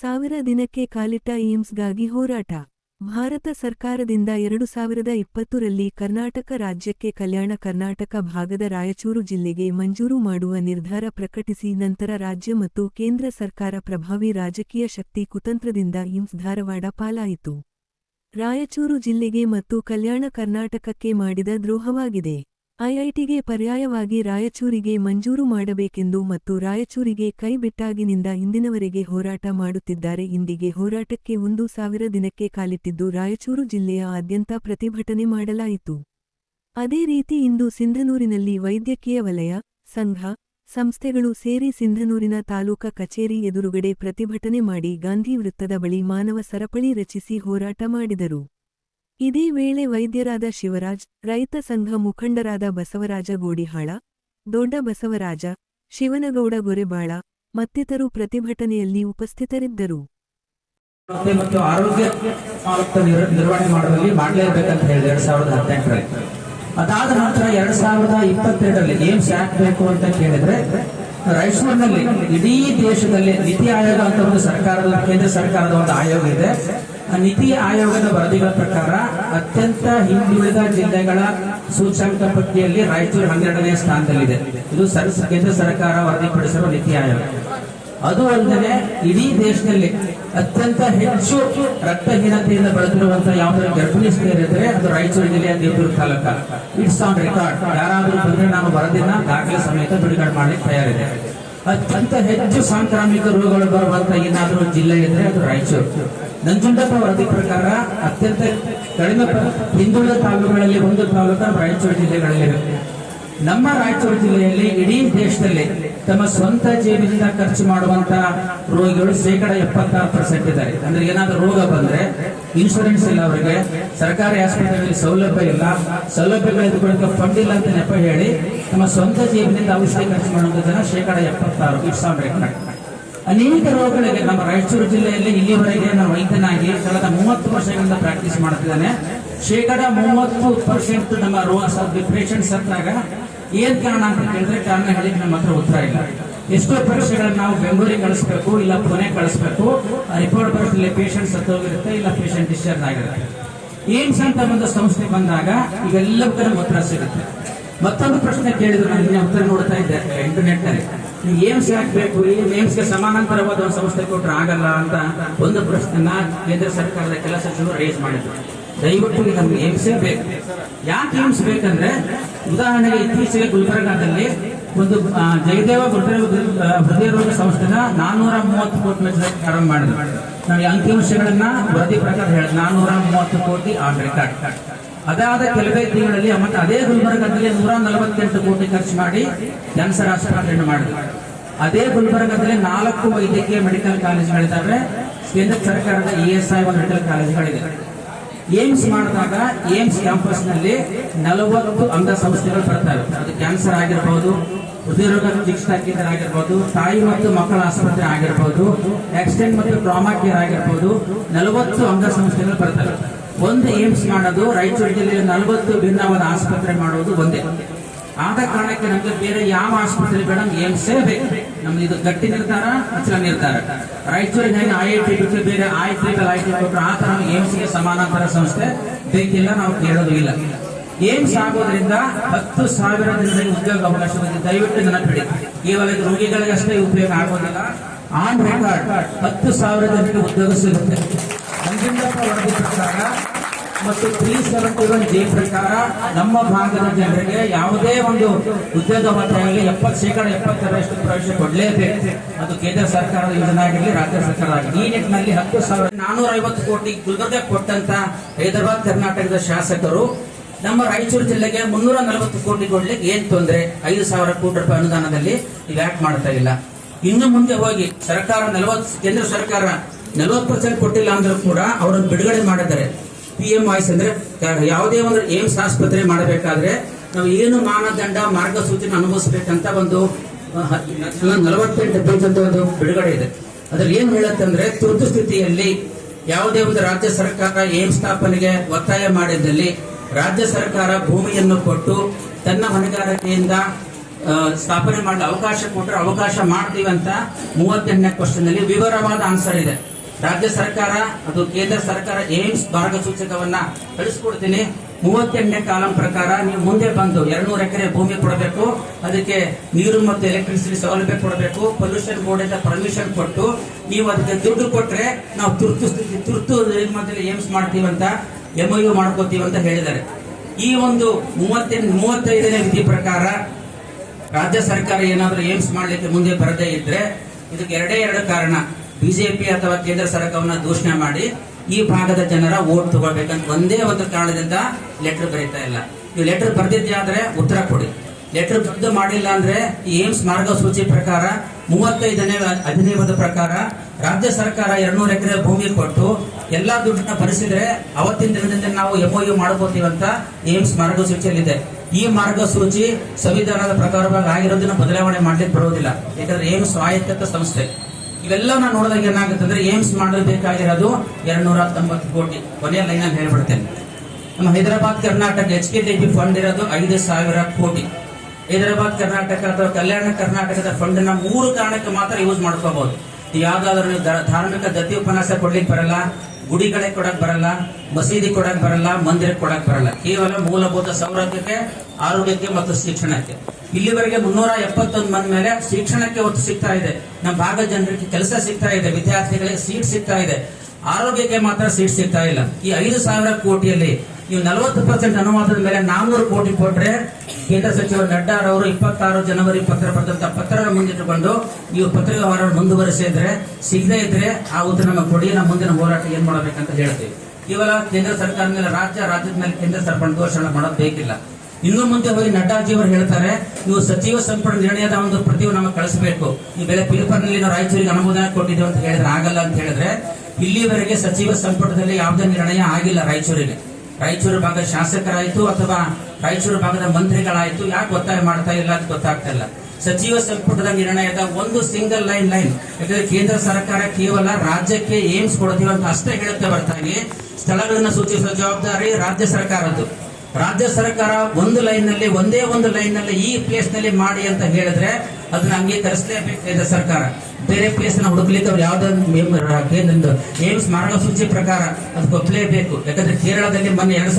ಸಾವಿರ ದಿನಕ್ಕೆ ಕಾಲಿಟ್ಟ ಏಮ್ಸ್ಗಾಗಿ ಹೋರಾಟ. ಭಾರತ ಸರ್ಕಾರದಿಂದ ಎರಡು ಸಾವಿರದ ಇಪ್ಪತ್ತರಲ್ಲಿ ಕರ್ನಾಟಕ ರಾಜ್ಯಕ್ಕೆ ಕಲ್ಯಾಣ ಕರ್ನಾಟಕ ಭಾಗದ ರಾಯಚೂರು ಜಿಲ್ಲೆಗೆ ಮಂಜೂರು ಮಾಡುವ ನಿರ್ಧಾರ ಪ್ರಕಟಿಸಿ ನಂತರ ರಾಜ್ಯ ಮತ್ತು ಕೇಂದ್ರ ಸರ್ಕಾರ ಪ್ರಭಾವಿ ರಾಜಕೀಯ ಶಕ್ತಿ ಕುತಂತ್ರದಿಂದ ಇಮ್ಸ್ ಧಾರವಾಡ ಪಾಲಾಯಿತು. ರಾಯಚೂರು ಜಿಲ್ಲೆಗೆ ಮತ್ತು ಕಲ್ಯಾಣ ಕರ್ನಾಟಕಕ್ಕೆ ಮಾಡಿದ ದ್ರೋಹವಾಗಿದೆ. ಐಐಟಿಗೆ ಪರ್ಯಾಯವಾಗಿ ರಾಯಚೂರಿಗೆ ಮಂಜೂರು ಮಾಡಬೇಕೆಂದು ಮತ್ತು ರಾಯಚೂರಿಗೆ ಕೈ ಬಿಟ್ಟಾಗಿನಿಂದ ಇಂದಿನವರೆಗೆ ಹೋರಾಟ ಮಾಡುತ್ತಿದ್ದಾರೆ. ಇಂದಿಗೆ ಹೋರಾಟಕ್ಕೆ ಒಂದು ಸಾವಿರ ದಿನಕ್ಕೆ ಕಾಲಿಟ್ಟಿದ್ದು ರಾಯಚೂರು ಜಿಲ್ಲೆಯ ಆದ್ಯಂತ ಪ್ರತಿಭಟನೆ ಮಾಡಲಾಯಿತು. ಅದೇ ರೀತಿ ಇಂದು ಸಿಂಧನೂರಿನಲ್ಲಿ ವೈದ್ಯಕೀಯ ವಲಯ, ಸಂಘ, ಸಂಸ್ಥೆಗಳು ಸೇರಿ ಸಿಂಧನೂರಿನ ತಾಲೂಕಾ ಕಚೇರಿ ಎದುರುಗಡೆ ಪ್ರತಿಭಟನೆ ಮಾಡಿ ಗಾಂಧಿ ವೃತ್ತದ ಬಳಿ ಮಾನವ ಸರಪಳಿ ರಚಿಸಿ ಹೋರಾಟ ಮಾಡಿದರು. ಇದೇ ವೇಳೆ ವೈದ್ಯರಾದ ಶಿವರಾಜ್, ರೈತ ಸಂಘ ಮುಖಂಡರಾದ ಬಸವರಾಜ ಗೋಡಿಹಾಳ, ದೊಡ್ಡ ಬಸವರಾಜ, ಶಿವನಗೌಡ ಗೊರೆಬಾಳ ಮತ್ತಿತರು ಪ್ರತಿಭಟನೆಯಲ್ಲಿ ಉಪಸ್ಥಿತರಿದ್ದರು. ಮತ್ತೆ ಆರೋಗ್ಯ ನಿರ್ವಹಣೆ ಮಾಡುವಲ್ಲಿ ಮಾಡಲೇಬೇಕಂತ ಹೇಳಿದೆ ಎರಡ್ ಸಾವಿರದ ಹದಿನೆಂಟರಲ್ಲಿ. ಅದಾದ ನಂತರ ಎರಡ್ ಸಾವಿರದ ಇಪ್ಪತ್ತೆರಡರಲ್ಲಿ ಏಮ್ಸ್ ಯಾಕೆ ಬೇಕು ಅಂತ ಕೇಳಿದ್ರೆ, ರಾಯಚೂರಿನಲ್ಲಿ ಇಡೀ ದೇಶದಲ್ಲಿ ನೀತಿ ಆಯೋಗ ಅಂತ ಒಂದು ಸರ್ಕಾರದ, ಕೇಂದ್ರ ಸರ್ಕಾರದ ಒಂದು ಆಯೋಗ ಇದೆ. ನೀತಿ ಆಯೋಗದ ವರದಿಗಳ ಪ್ರಕಾರ ಅತ್ಯಂತ ಹಿಂದುಳಿದ ಜಿಲ್ಲೆಗಳ ಸೂಚ್ಯಂಕ ಪಟ್ಟಿಯಲ್ಲಿ ರಾಯಚೂರು ಹನ್ನೆರಡನೇ ಸ್ಥಾನದಲ್ಲಿದೆ. ಇದು ಸರ್, ಕೇಂದ್ರ ಸರ್ಕಾರ ವರದಿಪಡಿಸಿರುವ ನೀತಿ ಆಯೋಗ. ಅದು ಅಲ್ಲದೆ ಇಡೀ ದೇಶದಲ್ಲಿ ಅತ್ಯಂತ ಹೆಚ್ಚು ರಕ್ತಹೀನತೆಯಿಂದ ಬಳಸಿರುವಂತಹ ಯಾವುದೇ ಗರ್ಭಿಣಿ ಸ್ಥಿರಿದ್ರೆ ಅದು ರಾಯಚೂರು ಜಿಲ್ಲೆಯ ದೇವರು ತಾಲೂಕ. ಇಟ್ಸ್ ಆನ್ ರೆಕಾರ್ಡ್ ಯಾರಾದರೂ ಬಂದ್ರೆ ನಾನು ವರದಿನ ದಾಖಲೆ ಸಮೇತ ಬಿಡುಗಡೆ ಮಾಡಲಿಕ್ಕೆ ತಯಾರಿದೆ. ಅತ್ಯಂತ ಹೆಚ್ಚು ಸಾಂಕ್ರಾಮಿಕ ರೋಗಗಳು ಬರುವಂತ ಏನಾದರೂ ಜಿಲ್ಲೆ ಇದ್ರೆ ಅದು ರಾಯಚೂರು. ನಂಜುಂಡಪ್ಪ ವರದಿ ಪ್ರಕಾರ ಅತ್ಯಂತ ಕಡಿಮೆ ಹಿಂದುಳಿದ ತಾಲೂಕುಗಳಲ್ಲಿ ಒಂದು ತಾಲೂಕು ರಾಯಚೂರು ಜಿಲ್ಲೆಗಳಲ್ಲಿವೆ ನಮ್ಮ ರಾಯಚೂರು ಜಿಲ್ಲೆಯಲ್ಲಿ ಇಡೀ ದೇಶದಲ್ಲಿ ತಮ್ಮ ಸ್ವಂತ ಜೇಬಿನಿಂದ ಖರ್ಚು ಮಾಡುವಂತ ರೋಗಿಗಳು ಶೇಕಡ ಎಪ್ಪತ್ತಾರು ಪರ್ಸೆಂಟ್ ಇದ್ದಾರೆ. ಅಂದ್ರೆ ಏನಾದ್ರೂ ರೋಗ ಬಂದ್ರೆ ಇನ್ಶೂರೆನ್ಸ್ ಇಲ್ಲ ಅವರಿಗೆ, ಸರ್ಕಾರಿ ಆಸ್ಪತ್ರೆಗಳಲ್ಲಿ ಸೌಲಭ್ಯ ಇಲ್ಲ, ಸೌಲಭ್ಯಗಳು ಫಂಡ್ ಇಲ್ಲ ಅಂತ ನೆಪ ಹೇಳಿ ತಮ್ಮ ಸ್ವಂತ ಜೇಬಿನಿಂದ ಔಷಧಿ ಖರ್ಚು ಮಾಡುವಂತ ಜನ ಶೇಕಡ ಎಪ್ಪತ್ತಾರು ಇಟ್ಸ್ ಆನ್ ರೆಕಾರ್ಡ್ ಅನೇಕ ರೋಗಗಳಿಗೆ ನಮ್ಮ ರಾಯಚೂರು ಜಿಲ್ಲೆಯಲ್ಲಿ ಇಲ್ಲಿವರೆಗೆ ನಾನು ವೈದ್ಯನಾಗಿ ಕಳೆದ ಮೂವತ್ತು ವರ್ಷಗಳಿಂದ ಪ್ರಾಕ್ಟೀಸ್ ಮಾಡ್ತಿದ್ದೇನೆ. ಶೇಕಡ ಮೂವತ್ತು ಪರ್ಸೆಂಟ್ ನಮ್ಮ ರೋಗ ಪೇಷಂಟ್ಸ್ ಹತ್ತಾಗ ಏನ್ ಕಾರಣ ಅಂತ ಕೇಳಿದ್ರೆ ಕಾರಣ ಹೇಳಿ ನಮ್ಮ ಹತ್ರ ಉತ್ತರ ಇಲ್ಲ. ಎಷ್ಟೋ ಪರೀಕ್ಷೆಗಳನ್ನ ನಾವು ಬೆಂಗಳೂರಿಗೆ ಕಳಿಸ್ಬೇಕು, ಇಲ್ಲ ಪುಣೆ ಕಳಿಸ್ಬೇಕು. ರಿಪೋರ್ಟ್ ಬರೋದಿಲ್ಲ ಪೇಷಂಟ್ ಸತ್ತೋಗಿರುತ್ತೆ ಇಲ್ಲ ಪೇಷಂಟ್ ಡಿಸ್ಚಾರ್ಜ್ ಆಗಿರುತ್ತೆ. ಏಮ್ಸ್ ಅಂತ ಒಂದು ಸಂಸ್ಥೆ ಬಂದಾಗ ಇವೆಲ್ಲ ಉತ್ತರ ಸಿಗುತ್ತೆ. ಮತ್ತೊಂದು ಪ್ರಶ್ನೆ ಕೇಳಿದ್ರು ನಾನು ಉತ್ತರ ನೋಡ್ತಾ ಇದ್ದೆ ಇಂಟರ್ನೆಟ್ನಲ್ಲಿ. ಏಮ್ಸ್ ಹಾಕ್ಬೇಕು ಈ ಏಮ್ಸ್ಗೆ ಸಮಾನಾಂತರವಾದ ಒಂದು ಸಂಸ್ಥೆ ಕೊಟ್ಟರೆ ಆಗಲ್ಲ ಅಂತ ಒಂದು ಪ್ರಶ್ನೆನ ಕೇಂದ್ರ ಸರ್ಕಾರದ ಕೆಲ ಸಚಿವರು ರೇಸ್ ಮಾಡಿದ್ರು. ದಯವಿಟ್ಟು ನಮ್ಗೆ ಏಮ್ಸೇ ಬೇಕು. ಯಾಕೆ ಏಮ್ಸ್ ಬೇಕಂದ್ರೆ, ಉದಾಹರಣೆಗೆ ಇತ್ತೀಚೆಗೆ ಗುಲ್ಬರ್ಗಾದಲ್ಲಿ ಒಂದು ಜಯದೇವ ಹೃದಯ ಹೃದಯ ರೋಗ ಸಂಸ್ಥೆನ ನಾನೂರ ಮೂವತ್ತು ಕೋಟಿ ವೆಚ್ಚದಲ್ಲಿ ಪ್ರಾರಂಭ ಮಾಡಿದ್ರು. ನಾವು ಅಂಕಿಅಂಶಗಳನ್ನ ವರದಿ ಪ್ರಕಾರ ಹೇಳಿ ನಾನ್ನೂರ ಮೂವತ್ತು ಕೋಟಿ ಆನ್ ರೆಕಾರ್ಡ್ ಅದಾದ ಕೆಲವೇ ತಿಂಗಳಲ್ಲಿ ಮತ್ತೆ ಅದೇ ಗುಲ್ಬರ್ಗದಲ್ಲಿ ನೂರ ನಲವತ್ತೆಂಟು ಕೋಟಿ ಖರ್ಚು ಮಾಡಿ ಕ್ಯಾನ್ಸರ್ ಆಸ್ಪತ್ರೆಯನ್ನು ಮಾಡಿದ್ರು. ಅದೇ ಗುಲ್ಬರ್ಗದಲ್ಲಿ ನಾಲ್ಕು ವೈದ್ಯಕೀಯ ಮೆಡಿಕಲ್ ಕಾಲೇಜುಗಳಿದ್ದಾವೆ. ಕೇಂದ್ರ ಸರ್ಕಾರದ ಇ ಎಸ್ ಐ ಮೆಡಿಕಲ್ ಕಾಲೇಜುಗಳಿದೆ. ಏಮ್ಸ್ ಮಾಡಿದಾಗ ಏಮ್ಸ್ ಕ್ಯಾಂಪಸ್ನಲ್ಲಿ ನಲವತ್ತು ಅಂಗ ಸಂಸ್ಥೆಗಳು ಬರ್ತವೆ ಅದು ಕ್ಯಾನ್ಸರ್ ಆಗಿರ್ಬೋದು, ಹೃದಯರೋಗ ಚಿಕಿತ್ಸಾ ಕೇಂದ್ರ ತಾಯಿ ಮತ್ತು ಮಕ್ಕಳ ಆಸ್ಪತ್ರೆ ಆಗಿರ್ಬೋದು, ಆಕ್ಸಿಡೆಂಟ್ ಮತ್ತು ಟ್ರಾಮಾ ಕೇರ್ ಆಗಿರ್ಬೋದು, ನಲವತ್ತು ಅಂಗ ಸಂಸ್ಥೆಗಳು ಬರ್ತವೆ ಒಂದು ಏಮ್ಸ್ ಮಾಡೋದು ರಾಯಚೂರು ಜಿಲ್ಲೆಯಲ್ಲಿ ನಲವತ್ತು ಭಿನ್ನವಾದ ಆಸ್ಪತ್ರೆ ಮಾಡೋದು ಒಂದೇ. ಆದ ಕಾರಣಕ್ಕೆ ನಮ್ಗೆ ಬೇರೆ ಯಾವ ಆಸ್ಪತ್ರೆ ಬೇಡ ಏಮ್ಸೇ ಬೇಕು. ನಮ್ದು ಇದು ಗಟ್ಟಿ ನಿರ್ಧಾರ, ಅಚಲ ನಿರ್ಧಾರ. ರಾಯಚೂರಿಗೆ ಹೆಂಗೆ ಐ ಐ ಟಿ ಬಿಟ್ಟು ಬೇರೆ ಐ ಟಿ ಐ ಟಿ ಕೊಟ್ಟರು ಆ ತರ ಏಮ್ಸ್ಗೆ ಸಮಾನಾಂತರ ಸಂಸ್ಥೆ ಬೇಕಿಲ್ಲ, ನಾವು ಕೇಳೋದು ಇಲ್ಲ. ಏಮ್ಸ್ ಆಗೋದ್ರಿಂದ ಹತ್ತು ಸಾವಿರ ಜನರಿಗೆ ಉದ್ಯೋಗ ಅವಕಾಶ ದಯವಿಟ್ಟು ನೆನಪಿಡಿ. ರೋಗಿಗಳಿಗೆ ರೋಗಿಗಳಿಗಷ್ಟೇ ಉಪಯೋಗ ಆಗೋದಿಲ್ಲ. ಆನ್ ರೆಕಾರ್ಡ್ ಹತ್ತು ಸಾವಿರ ಜನರಿಗೆ ಉದ್ಯೋಗ ಸಿಗುತ್ತೆ. ವರದಿ ಪ್ರಕಾರ ಮತ್ತು ತ್ರೀ ಸೆವೆಂಟಿ ಒನ್ ಜೆ ಪ್ರಕಾರ ನಮ್ಮ ಭಾಗದ ಜನರಿಗೆ ಯಾವುದೇ ಒಂದು ಉದ್ಯೋಗಾವಕಾಶದಲ್ಲಿ ಎಪ್ಪತ್ತು ಶೇಕಡ, ಎಪ್ಪತ್ತರಷ್ಟು ಪ್ರವೇಶ ಕೊಡಲೇಬೇಕು. ಅದು ಕೇಂದ್ರ ಸರ್ಕಾರದ ಯೋಜನೆ ಆಗಿರಲಿ, ರಾಜ್ಯ ಸರ್ಕಾರ ಈ ನಿಟ್ಟಿನಲ್ಲಿ ಹತ್ತು ಸಾವಿರ ನಾನೂರ ಐವತ್ತು ಕೋಟಿ ಗುಲ್ಬರ್ಗ ಕೊಟ್ಟಂತ ಹೈದರಾಬಾದ್, ಕರ್ನಾಟಕದ ಶಾಸಕರು ನಮ್ಮ ರಾಯಚೂರು ಜಿಲ್ಲೆಗೆ ಮುನ್ನೂರ ನಲವತ್ತು ಕೋಟಿ ಕೊಡ್ಲಿಕ್ಕೆ ಏನ್ ತೊಂದರೆ? ಐದು ಸಾವಿರ ಕೋಟಿ ರೂಪಾಯಿ ಅನುದಾನದಲ್ಲಿ ನೀವು ಮಾಡ್ತಾ ಇಲ್ಲ. ಇನ್ನು ಮುಂದೆ ಹೋಗಿ ಸರ್ಕಾರ ನಲವತ್ತು ಕೇಂದ್ರ ಸರ್ಕಾರ ನಲವತ್ತು ಪರ್ಸೆಂಟ್ ಕೊಟ್ಟಿಲ್ಲ ಅಂದ್ರೂ ಕೂಡ ಅವರನ್ನು ಬಿಡುಗಡೆ ಮಾಡಿದ್ದಾರೆ. ಪಿ ಎಂ ವಾಯ್ಸ್ ಅಂದ್ರೆ ಯಾವುದೇ ಒಂದು ಏಮ್ಸ್ ಆಸ್ಪತ್ರೆ ಮಾಡಬೇಕಾದ್ರೆ ನಾವು ಏನು ಮಾನದಂಡ, ಮಾರ್ಗಸೂಚಿನ ಅನುಭವಿಸ್ಬೇಕಂತ ಒಂದು ನಲವತ್ತೆಂಟು ಪೇಜ್ ಒಂದು ಬಿಡುಗಡೆ ಇದೆ. ಅದ್ರಲ್ಲಿ ಏನ್ ಹೇಳುತ್ತೆ ಅಂದ್ರೆ ತುರ್ತು ಸ್ಥಿತಿಯಲ್ಲಿ ಯಾವುದೇ ಒಂದು ರಾಜ್ಯ ಸರ್ಕಾರ ಏಮ್ಸ್ ಸ್ಥಾಪನೆಗೆ ಒತ್ತಾಯ ಮಾಡಿದ್ದಲ್ಲಿ ರಾಜ್ಯ ಸರ್ಕಾರ ಭೂಮಿಯನ್ನು ಕೊಟ್ಟು ತನ್ನ ಹೊಣೆಗಾರಿಕೆಯಿಂದ ಸ್ಥಾಪನೆ ಮಾಡಲು ಅವಕಾಶ ಕೊಟ್ಟರೆ ಅವಕಾಶ ಮಾಡ್ತೀವಿ ಅಂತ ಮೂವತ್ತೆಂಟನೇ ಕ್ವಶನ್ ಅಲ್ಲಿ ವಿವರವಾದ ಆನ್ಸರ್ ಇದೆ. ರಾಜ್ಯ ಸರ್ಕಾರ ಅದು ಕೇಂದ್ರ ಸರ್ಕಾರ ಏಮ್ಸ್ ಮಾರ್ಗಸೂಚಕವನ್ನ ಕಳಿಸ್ಕೊಡ್ತೀನಿ. ಮೂವತ್ತೆಂಟನೇ ಕಾಲಂ ಪ್ರಕಾರ ನೀವು ಮುಂದೆ ಬಂದು ಎರಡ್ನೂರು ಎಕರೆ ಭೂಮಿ ಕೊಡಬೇಕು. ಅದಕ್ಕೆ ನೀರು ಮತ್ತು ಎಲೆಕ್ಟ್ರಿಸಿಟಿ ಸೌಲಭ್ಯ ಕೊಡಬೇಕು. ಪೊಲ್ಯೂಷನ್ ಬೋರ್ಡ್ ಇಂದ ಪರ್ಮಿಷನ್ ಕೊಟ್ಟು ನೀವು ಅದಕ್ಕೆ ದುಡ್ಡು ಕೊಟ್ಟರೆ ನಾವು ತುರ್ತು ಸ್ಥಿತಿ, ತುರ್ತು ಮಧ್ಯದಲ್ಲಿ ಏಮ್ಸ್ ಮಾಡ್ತೀವಿ ಅಂತ ಯು ಮಾಡ್ಕೋತೀವಿ ಅಂತ ಹೇಳಿದ್ದಾರೆ. ಈ ಒಂದು ಮೂವತ್ತೆಂಟು ಮೂವತ್ತೈದನೇ ವಿಧಿ ಪ್ರಕಾರ ರಾಜ್ಯ ಸರ್ಕಾರ ಏನಾದರೂ ಏಮ್ಸ್ ಮಾಡಲಿಕ್ಕೆ ಮುಂದೆ ಬರದೇ ಇದ್ರೆ ಇದಕ್ಕೆ ಎರಡೇ ಎರಡು ಕಾರಣ. ಬಿಜೆಪಿ ಅಥವಾ ಕೇಂದ್ರ ಸರ್ಕಾರವನ್ನ ದೂಷಣೆ ಮಾಡಿ ಈ ಭಾಗದ ಜನರ ವೋಟ್ ತಗೊಳ್ಬೇಕಂತ ಒಂದೇ ಒಂದು ಕಾರಣದಿಂದ ಲೆಟರ್ ಬರೀತಾ ಇಲ್ಲ. ನೀವು ಲೆಟರ್ ಬರೆದಿದ್ದೆ ಆದ್ರೆ ಉತ್ತರ ಕೊಡಿ. ಲೆಟರ್ ಬರೆದು ಮಾಡಿಲ್ಲ ಅಂದ್ರೆ ಈ ಏಮ್ಸ್ ಮಾರ್ಗಸೂಚಿ ಪ್ರಕಾರ ಮೂವತ್ತೈದನೇ ಅಧಿನಿಯಮದ ಪ್ರಕಾರ ರಾಜ್ಯ ಸರ್ಕಾರ ಎರಡ್ನೂರು ಎಕರೆ ಭೂಮಿ ಕೊಟ್ಟು ಎಲ್ಲಾ ದುಡ್ಡನ್ನ ಭರಿಸಿದ್ರೆ ಅವತ್ತಿನ ದಿನದಿಂದ ನಾವು ಎಂಒಯು ಮಾಡ್ಕೋತೀವಂತ ಏಮ್ಸ್ ಮಾರ್ಗಸೂಚಿಯಲ್ಲಿದೆ. ಈ ಮಾರ್ಗಸೂಚಿ ಸಂವಿಧಾನದ ಪ್ರಕಾರವಾಗಿ ಆಗಿರೋದನ್ನ ಬದಲಾವಣೆ ಮಾಡ್ಲಿಕ್ಕೆ ಬರೋದಿಲ್ಲ ಯಾಕಂದ್ರೆ ಏಮ್ಸ್ ಸ್ವಾಯತ್ತ ಸಂಸ್ಥೆ. ಇವೆಲ್ಲವನ್ನ ನೋಡಿದಾಗ ಏನಾಗುತ್ತೆ ಅಂದ್ರೆ ಏಮ್ಸ್ ಮಾಡಬೇಕಾಗಿರೋದು ಎರಡ್ ನೂರ ತೊಂಬತ್ತು ಕೋಟಿ. ಕೊನೆಯ ಲೈನ್ ಅಲ್ಲಿ ಹೇಳ್ಬಿಡ್ತೇನೆ. ನಮ್ಮ Hyderabad, Karnataka H K P fund ಇರೋದು ಐದು ಸಾವಿರ ಕೋಟಿ. ಹೈದರಾಬಾದ್, ಕರ್ನಾಟಕ ಅಥವಾ ಕಲ್ಯಾಣ ಕರ್ನಾಟಕದ ಫಂಡ್ನ ಮೂರು ಕಾರಣಕ್ಕೆ ಮಾತ್ರ ಯೂಸ್ ಮಾಡ್ಕೋಬಹುದು. ಯಾವ್ದಾದ್ರು ಧಾರ್ಮಿಕ ದತ್ತಿ ಉಪನ್ಯಾಸ ಕೊಡ್ಲಿಕ್ಕೆ ಬರಲ್ಲ ಗುಡಿಗಳೇ ಕೊಡಕ್ ಬರಲ್ಲ, ಮಸೀದಿ ಕೊಡಕ್ ಬರಲ್ಲ, ಮಂದಿರಕ್ಕೆ ಕೊಡಕ್ ಬರಲ್ಲ. ಕೇವಲ ಮೂಲಭೂತ ಸೌಲಭ್ಯಕ್ಕೆ ಆರೋಗ್ಯಕ್ಕೆ ಮತ್ತು ಶಿಕ್ಷಣಕ್ಕೆ. ಇಲ್ಲಿವರೆಗೆ ಮುನ್ನೂರ ಎಪ್ಪತ್ತೊಂದು ಮಂದಿ ಮೇಲೆ ಶಿಕ್ಷಣಕ್ಕೆ ಒತ್ತು ಸಿಗ್ತಾ ಇದೆ. ನಮ್ಮ ಭಾಗದ ಜನರಿಗೆ ಕೆಲಸ ಸಿಗ್ತಾ ಇದೆ. ವಿದ್ಯಾರ್ಥಿಗಳಿಗೆ ಸೀಟ್ ಸಿಗ್ತಾ ಇದೆ. ಆರೋಗ್ಯಕ್ಕೆ ಮಾತ್ರ ಸೀಟ್ ಸಿಗ್ತಾ ಇಲ್ಲ. ಈ ಐದು ಸಾವಿರ ಕೋಟಿಯಲ್ಲಿ ನೀವು ನಲವತ್ತು ಪರ್ಸೆಂಟ್ ಅನುವಾದದ ಮೇಲೆ ನಾನ್ನೂರು ಕೋಟಿ ಕೊಟ್ಟರೆ ಕೇಂದ್ರ ಸಚಿವ ನಡ್ಡಾ ಅವರು ಇಪ್ಪತ್ತಾರು ಜನವರಿ ಪತ್ರ ಬರೆದಂತ ಪತ್ರ ಮುಂದಿಟ್ಟುಕೊಂಡು ನೀವು ಪತ್ರ ವ್ಯವಹಾರ ಮುಂದುವರೆಸಿದ್ರೆ, ಸಿಗದೇ ಇದ್ರೆ ಆ ಉತ್ತರ ನಮ್ಮ ಕೊಡಿ, ನಮ್ಮ ಮುಂದಿನ ಹೋರಾಟ ಏನ್ ಮಾಡಬೇಕಂತ ಹೇಳ್ತೀವಿ. ಕೇವಲ ಕೇಂದ್ರ ಸರ್ಕಾರ ಮೇಲೆ ರಾಜ್ಯ, ರಾಜ್ಯದ ಮೇಲೆ ಕೇಂದ್ರ ಸರ್ಕಾರ ಘೋಷಣೆ ಮಾಡೋದು ಬೇಕಿಲ್ಲ. ಇನ್ನು ಮುಂದೆ ಹೋಗಿ ನಡ್ಡಾಜಿ ಅವರು ಹೇಳ್ತಾರೆ, ನೀವು ಸಚಿವ ಸಂಪುಟ ನಿರ್ಣಯದ ಒಂದು ಪ್ರತಿಯು ನಮಗೆ ಕಳಿಸಬೇಕು. ಈ ಬೆಲೆ ಪಿಲಿಪರ್ನಲ್ಲಿ ನಾವು ರಾಯಚೂರಿಗೆ ಅನುಮೋದನೆ ಕೊಟ್ಟಿದ್ದೇವೆ ಅಂತ ಹೇಳಿದ್ರೆ ಆಗಲ್ಲ ಅಂತ ಹೇಳಿದ್ರೆ, ಇಲ್ಲಿವರೆಗೆ ಸಚಿವ ಸಂಪುಟದಲ್ಲಿ ಯಾವುದೇ ನಿರ್ಣಯ ಆಗಿಲ್ಲ ರಾಯಚೂರಿಗೆ. ರಾಯಚೂರು ಭಾಗದ ಶಾಸಕರಾಯಿತು ಅಥವಾ ರಾಯಚೂರು ಭಾಗದ ಮಂತ್ರಿಗಳಾಯ್ತು, ಯಾಕೆ ಒತ್ತಾಯ ಮಾಡ್ತಾ ಇಲ್ಲ ಅಂತ ಗೊತ್ತಾಗ್ತಾ ಇಲ್ಲ. ಸಚಿವ ಸಂಪುಟದ ನಿರ್ಣಯದ ಒಂದು ಸಿಂಗಲ್ ಲೈನ್ ಲೈನ್ ಯಾಕಂದ್ರೆ ಕೇಂದ್ರ ಸರ್ಕಾರ ಕೇವಲ ರಾಜ್ಯಕ್ಕೆ ಏಮ್ಸ್ ಕೊಡ್ತೀವಿ ಅಂತ ಅಷ್ಟೇ ಹೇಳುತ್ತೆ ಹೊರತಾಗಿ, ಸ್ಥಳಗಳನ್ನ ಸೂಚಿಸುವ ಜವಾಬ್ದಾರಿ ರಾಜ್ಯ ಸರ್ಕಾರದ್ದು. ರಾಜ್ಯ ಸರ್ಕಾರ ಒಂದು ಲೈನ್ನಲ್ಲಿ ಒಂದೇ ಒಂದು ಲೈನ್ನಲ್ಲಿ ಈ ಪ್ಲೇಸ್ನಲ್ಲಿ ಮಾಡಿ ಅಂತ ಹೇಳಿದ್ರೆ ಅದನ್ನ ಅಂಗೀಕರಿಸಲೇಬೇಕು ಕೇಂದ್ರ ಸರ್ಕಾರ. ಬೇರೆ ಪ್ಲೇಸ್ನ ಹುಡುಕ್ಲಿಕ್ಕೆ ಅವ್ರು ಯಾವ್ದೊಂದು ಏಮ್ಸ್ ಮಾರ್ಗಸೂಚಿ ಪ್ರಕಾರ ಅದು ಒಪ್ಪಲೇಬೇಕು ಯಾಕಂದ್ರೆ ಕೇರಳದಲ್ಲಿ ಮೊನ್ನೆ ಎರಡು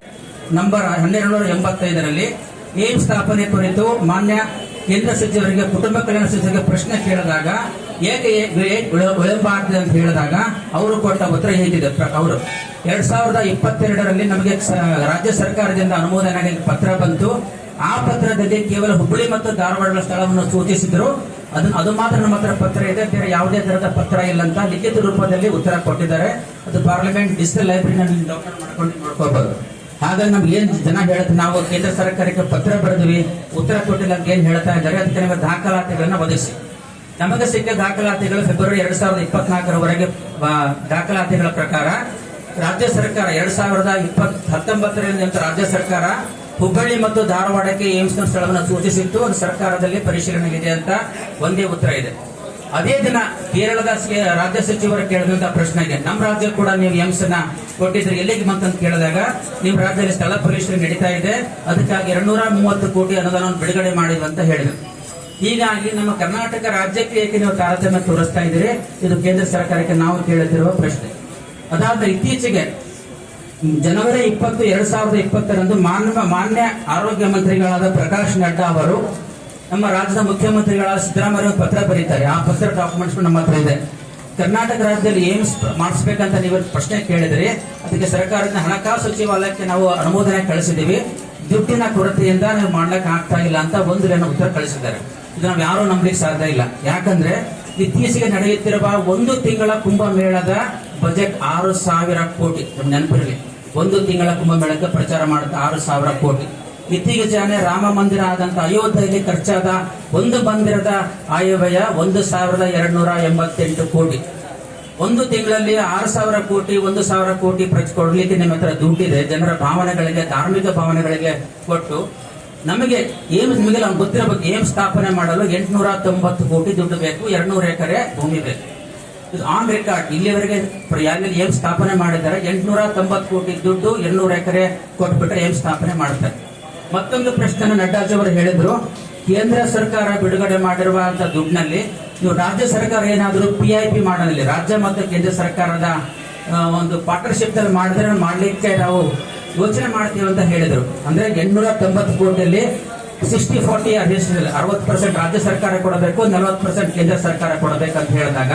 ನಂಬರ್ ಹನ್ನೆರಡು ನೂರ ಎಂಬತ್ತೈದರಲ್ಲಿ ಏಮ್ಸ್ ಸ್ಥಾಪನೆ ಕುರಿತು ಮಾನ್ಯ ಕೇಂದ್ರ ಸಚಿವರಿಗೆ, ಕುಟುಂಬ ಕಲ್ಯಾಣ ಸಚಿವರಿಗೆ ಪ್ರಶ್ನೆ ಕೇಳಿದಾಗ ಏಕೆ ವಿಳಂಬ ಅಂತ ಹೇಳಿದಾಗ ಅವರು ಕೊಟ್ಟ ಉತ್ತರ ಹೇಗಿದೆ? ಅವರು ಎರಡ್ ಸಾವಿರದ ಇಪ್ಪತ್ತೆರಡರಲ್ಲಿ ನಮಗೆ ರಾಜ್ಯ ಸರ್ಕಾರದಿಂದ ಅನುಮೋದನೆ ಪತ್ರ ಬಂತು. ಆ ಪತ್ರದಲ್ಲಿ ಕೇವಲ ಹುಬ್ಬಳ್ಳಿ ಮತ್ತು ಧಾರವಾಡಗಳ ಸ್ಥಳವನ್ನು ಸೂಚಿಸಿದ್ರು. ಅದನ್ನ ಅದು ಮಾತ್ರ ನಮ್ಮ ಹತ್ರ ಪತ್ರ ಇದೆ. ಬೇರೆ ಯಾವುದೇ ತರಹದ ಪತ್ರ ಇಲ್ಲ ಅಂತ ಲಿಖಿತ ರೂಪದಲ್ಲಿ ಉತ್ತರ ಕೊಟ್ಟಿದ್ದಾರೆ. ಅದು ಪಾರ್ಲಿಮೆಂಟ್ ಡಿಜಿಟಲ್ ಲೈಬ್ರರಿನಲ್ಲಿ ಡೌನ್ಲೋಡ್ ಮಾಡ್ಕೊಂಡು ನೋಡ್ಕೋಬಹುದು ಹಾಗಾಗಿ ನಮ್ಗೆ ಏನ್ ಜನ ಹೇಳುತ್ತೆ? ನಾವು ಕೇಂದ್ರ ಸರ್ಕಾರಕ್ಕೆ ಪತ್ರ ಬರೆದ್ವಿ. ಉತ್ತರ ಕೊಟ್ಟಿಲ್ಲ ಅಂತ ಏನ್ ಹೇಳ್ತಾ ಇದ್ದಾರೆ? ಅದಕ್ಕೆ ನಿಮಗೆ ದಾಖಲಾತಿಗಳನ್ನ ಒದಗಿಸಿ. ನಮಗೆ ಸಿಕ್ಕ ದಾಖಲಾತಿಗಳು ಫೆಬ್ರವರಿ ಎರಡ್ ಸಾವಿರದ ಇಪ್ಪತ್ನಾಲ್ಕರವರೆಗೆ ದಾಖಲಾತಿಗಳ ಪ್ರಕಾರ ರಾಜ್ಯ ಸರ್ಕಾರ ಎರಡ್ ಸಾವಿರದ ಇಪ್ಪತ್ ಹತ್ತೊಂಬತ್ತರಲ್ಲಿ ರಾಜ್ಯ ಸರ್ಕಾರ ಹುಬ್ಬಳ್ಳಿ ಮತ್ತು ಧಾರವಾಡಕ್ಕೆ ಏಮ್ಸ್ನ ಸ್ಥಳವನ್ನು ಸೂಚಿಸಿತ್ತು. ಅದು ಸರ್ಕಾರದಲ್ಲಿ ಪರಿಶೀಲನೆಗಿದೆ ಅಂತ ಒಂದೇ ಉತ್ತರ ಇದೆ. ಅದೇ ದಿನ ಕೇರಳದ ರಾಜ್ಯ ಸಚಿವರು ಕೇಳಿದಂತ ಪ್ರಶ್ನೆಗೆ ನಮ್ಮ ರಾಜ್ಯ ಕೂಡ ನೀವು ಏಮ್ಸ್ನ ಕೊಟ್ಟಿದ್ರೆ ಎಲ್ಲಿಗೆ ಬಂತಂತ ಕೇಳಿದಾಗ ನಿಮ್ಮ ರಾಜ್ಯದಲ್ಲಿ ಸ್ಥಳ ಪರಿಶೀಲನೆ ನಡೀತಾ ಇದೆ. ಅದಕ್ಕಾಗಿ ಎರಡ್ನೂರ ಮೂವತ್ತು ಕೋಟಿ ಅನುದಾನವನ್ನು ಬಿಡುಗಡೆ ಮಾಡಿದ್ವಿ ಅಂತ ಹೇಳಿದ್ರು. ಹೀಗಾಗಿ ನಮ್ಮ ಕರ್ನಾಟಕ ರಾಜ್ಯಕ್ಕೆ ಏಕೆ ನೀವು ತಾರತಮ್ಯ ತೋರಿಸ್ತಾ ಇದ್ದೀರಿ? ಇದು ಕೇಂದ್ರ ಸರ್ಕಾರಕ್ಕೆ ನಾವು ಕೇಳುತ್ತಿರುವ ಪ್ರಶ್ನೆ. ಅದಾದ ಇತ್ತೀಚೆಗೆ ಜನವರಿ ಇಪ್ಪತ್ತು, ಎರಡ್ ಸಾವಿರದ ಇಪ್ಪತ್ತರಂದು ಮಾನ್ಯ ಮಾನ್ಯ ಆರೋಗ್ಯ ಮಂತ್ರಿಗಳಾದ ಪ್ರಕಾಶ್ ನಡ್ಡಾ ಅವರು ನಮ್ಮ ರಾಜ್ಯದ ಮುಖ್ಯಮಂತ್ರಿಗಳಾದ ಸಿದ್ದರಾಮಯ್ಯ ಪತ್ರ ಬರೀತಾರೆ. ಆ ಪತ್ರ ಡಾಕ್ಯುಮೆಂಟ್ಸ್ ನಮ್ಮ ಹತ್ರ ಇದೆ. ಕರ್ನಾಟಕ ರಾಜ್ಯದಲ್ಲಿ ಏಮ್ಸ್ ಮಾಡಿಸ್ಬೇಕಂತ ನೀವು ಪ್ರಶ್ನೆ ಕೇಳಿದ್ರಿ. ಅದಕ್ಕೆ ಸರ್ಕಾರದ ಹಣಕಾಸು ಸಚಿವಾಲಯಕ್ಕೆ ನಾವು ಅನುಮೋದನೆ ಕಳಿಸಿದ್ದೀವಿ. ದುಡ್ಡಿನ ಕೊರತೆಯಿಂದ ನೀವು ಮಾಡ್ಲಿಕ್ಕೆ ಆಗ್ತಾ ಇಲ್ಲ ಅಂತ ಒಂದು ಉತ್ತರ ಕಳಿಸಿದ್ದಾರೆ. ಇದು ನಾವು ಯಾರು ನಂಬಲಿಕ್ಕೆ ಸಾಧ್ಯ ಇಲ್ಲ. ಯಾಕಂದ್ರೆ ಇತ್ತೀಚೆಗೆ ನಡೆಯುತ್ತಿರುವ ಒಂದು ತಿಂಗಳ ಕುಂಭಮೇಳದ ಬಜೆಟ್ ಆರು ಸಾವಿರ ಕೋಟಿ ನೆನಪಿರಲಿ. ಒಂದು ತಿಂಗಳ ಕುಂಭಮೇಳಕ್ಕೆ ಪ್ರಚಾರ ಮಾಡುತ್ತೆ ಆರು ಸಾವಿರ ಕೋಟಿ. ಇತ್ತೀಚೆಗೆ ರಾಮ ಮಂದಿರ ಆದಂತ ಅಯೋಧ್ಯೆಯಲ್ಲಿ ಖರ್ಚಾದ ಒಂದು ಮಂದಿರದ ಆಯವ್ಯಯ ಒಂದು ಸಾವಿರದ ಎರಡ್ ನೂರ ಎಂಬತ್ತೆಂಟು ಕೋಟಿ. ಒಂದು ತಿಂಗಳಲ್ಲಿ ಆರು ಸಾವಿರ ಕೋಟಿ, ಒಂದು ಸಾವಿರ ಕೋಟಿ ಪ್ರಚ್ ಕೊಡ್ಲಿಕ್ಕೆ ನಿಮ್ಮ ಹತ್ರ ದುಡ್ಡಿದೆ. ಜನರ ಭಾವನೆಗಳಿಗೆ, ಧಾರ್ಮಿಕ ಭಾವನೆಗಳಿಗೆ ಕೊಟ್ಟು ನಮಗೆ ಏಮ್ ನಿಮಗೆಲ್ಲ ಗೊತ್ತಿರೋ ಬಗ್ಗೆ ಏಮ್ ಸ್ಥಾಪನೆ ಮಾಡಲು ಎಂಟುನೂರ ತೊಂಬತ್ತು ಕೋಟಿ ದುಡ್ಡು ಬೇಕು, ಎರಡ್ನೂರು ಎಕರೆ ಭೂಮಿ ಬೇಕು. ಇದು ಆನ್ ರೆಕಾರ್ಡ್ ಇಲ್ಲಿವರೆಗೆ ಯಾರಲ್ಲಿ ಏಮ್ ಸ್ಥಾಪನೆ ಮಾಡಿದ್ದಾರೆ ಎಂಟುನೂರ ತೊಂಬತ್ತು ಕೋಟಿ ದುಡ್ಡು ಎರಡ್ನೂರು ಎಕರೆ ಕೊಟ್ಬಿಟ್ರೆ ಏಮ್ ಸ್ಥಾಪನೆ ಮಾಡ್ತಾರೆ. ಮತ್ತೊಂದು ಪ್ರಶ್ನೆ ನಡ್ಡಾಜಿ ಅವರು ಹೇಳಿದ್ರು. ಕೇಂದ್ರ ಸರ್ಕಾರ ಬಿಡುಗಡೆ ಮಾಡಿರುವಂತಹ ದುಡ್ಡಿನಲ್ಲಿ ನೀವು ರಾಜ್ಯ ಸರ್ಕಾರ ಏನಾದರೂ ಪಿ ಐ ಪಿ ಮಾಡೋದಿಲ್ಲ, ರಾಜ್ಯ ಮತ್ತು ಕೇಂದ್ರ ಸರ್ಕಾರದ ಒಂದು ಪಾರ್ಟ್ನರ್ಶಿಪ್ ಮಾಡಿದ್ರೆ ಮಾಡಲಿಕ್ಕೆ ನಾವು ಯೋಚನೆ ಮಾಡ್ತೀವಿ ಅಂತ ಹೇಳಿದರು. ಅಂದ್ರೆ ಎಂಟುನೂರ ತೊಂಬತ್ತು ಕೋಟಿಯಲ್ಲಿ ಸಿಕ್ಸ್ಟಿ ಫೋರ್ಟಿ ಅರವತ್ತು ಪರ್ಸೆಂಟ್ ರಾಜ್ಯ ಸರ್ಕಾರ ಕೊಡಬೇಕು, ನಲವತ್ತು ಪರ್ಸೆಂಟ್ ಕೇಂದ್ರ ಸರ್ಕಾರ ಕೊಡಬೇಕು ಅಂತ ಹೇಳಿದಾಗ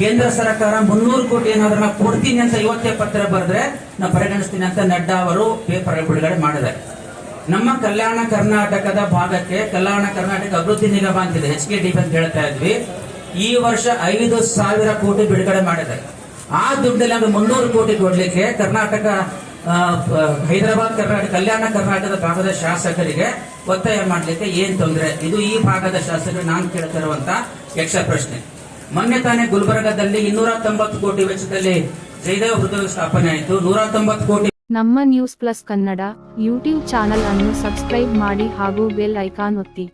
ಕೇಂದ್ರ ಸರ್ಕಾರ ಮುನ್ನೂರು ಕೋಟಿ ಏನಾದ್ರೂ ನಾವು ಕೊಡ್ತೀನಿ ಅಂತ ಇವತ್ತೇ ಪತ್ರ ಬರೆದ್ರೆ ನಾವು ಪರಿಗಣಿಸ್ತೀನಿ ಅಂತ ನಡ್ಡಾ ಅವರು ಪೇಪರ್ ಬಿಡುಗಡೆ ಮಾಡಿದ್ದಾರೆ. ನಮ್ಮ ಕಲ್ಯಾಣ ಕರ್ನಾಟಕದ ಭಾಗಕ್ಕೆ ಕಲ್ಯಾಣ ಕರ್ನಾಟಕ ಅಭಿವೃದ್ಧಿ ನಿಗಮ ಅಂತಿದೆ ಎಚ್ ಕೆ ಡಿ ಅಂತ ಹೇಳ್ತಾ ಇದ್ವಿ. ಈ ವರ್ಷ ಐದು ಸಾವಿರ ಕೋಟಿ ಬಿಡುಗಡೆ ಮಾಡಿದೆ ಆ ದುಡ್ಡಲ್ಲಿ ನಮಗೆ ಮುನ್ನೂರು ಕೋಟಿ ಕೊಡ್ಲಿಕ್ಕೆ ಕರ್ನಾಟಕ ಹೈದರಾಬಾದ್ ಕರ್ನಾಟಕ, ಕಲ್ಯಾಣ ಕರ್ನಾಟಕದ ಭಾಗದ ಶಾಸಕರಿಗೆ ಒತ್ತಾಯ ಮಾಡ್ಲಿಕ್ಕೆ ಏನ್ ತೊಂದರೆ? ಇದು ಈ ಭಾಗದ ಶಾಸಕರು ನಾನು ಕೇಳ್ತಿರುವಂತ ಯಕ್ಷ ಪ್ರಶ್ನೆ. ಮೊನ್ನೆ ತಾನೇ ಗುಲ್ಬರ್ಗಾದಲ್ಲಿ ಇನ್ನೂರ ತೊಂಬತ್ತು ಕೋಟಿ ವೆಚ್ಚದಲ್ಲಿ ಜಯದೇವ ಹೃದಯ ಸ್ಥಾಪನೆ ಆಯಿತು. ನೂರ ತೊಂಬತ್ತು ಕೋಟಿ ನಮ್ಮ News Plus Kannada YouTube channel ಅನ್ನು ಸಬ್ಸ್ಕ್ರೈಬ್ ಮಾಡಿ ಹಾಗೂ ಬೆಲ್ ಐಕಾನ್ ಒತ್ತಿ.